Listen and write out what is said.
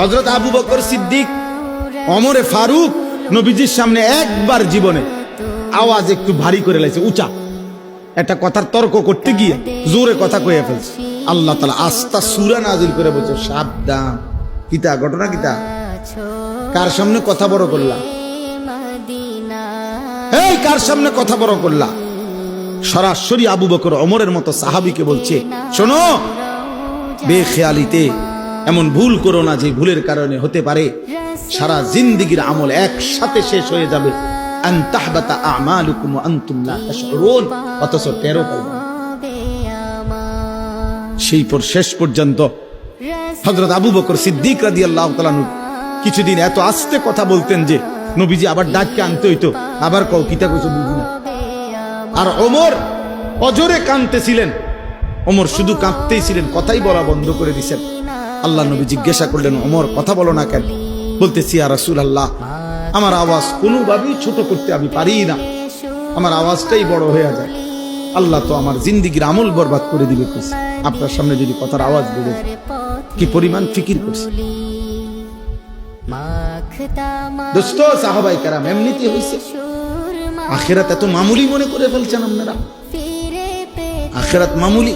হজরত আবু বকর সিদ্দিক অমরে ফারুক নবীজির সামনে একবার জীবনে আওয়াজ একটু ভারী করে লাইছে, উঁচা। একটা কথার তর্ক করতে গিয়ে জোরে কথা কয়ে ফেলছে। আল্লাহ তালা আস্তা সুরা নাজিল করে বলছে, সাবধান। কিতা ঘটনা কিতা কার সামনে কথা বড় করলা? এই, কার সামনে কথা বড় করলা? সরাসরি আবু বকর অমরের মতো সাহাবিকে বলছে, শোনো, বেখেয়ালিতে এমন ভুল করো না যে ভুলের কারণে হতে পারে। সারা জিন্দিগির আমল একসাথে শেষ হয়ে যাবে। সেই পর শেষ পর্যন্ত হযরত আবু বকর সিদ্দিক তাআলা আনহু কিছুদিন এত আস্তে কথা বলতেন যে নবীজি আবার ডাককে আনতে হইতো। আবার কও, কিতা কইছো বুঝি না? আর ওমর অজরে কাঁদতেছিলেন ওমর শুধু কাঁদতেই ছিলেন, কথাই বলা বন্ধ করে দিছেন। আল্লাহ নবী জিজ্ঞাসা করলেন, ওমর, কথা বলো না কেন? বলতেছি আর রাসূল আল্লাহ আমার আওয়াজ কোনোভাবেই ছোট করতে আমি পারি না। আমার আওয়াজটাই বড় হয়ে যায়। আল্লাহ তো আমার জিন্দিগির আমল বরবাদ করে দিবে। আপনার সামনে যদি কথার আওয়াজ বেড়ে কি পরিমাণ ফিকির করছে? দোস্ত সাহাবাই কারাম এমনিতে হইছে। আখেরাত এত মামুলি মনে করে ফেলছেন আপনারা। আখেরাত মামুলি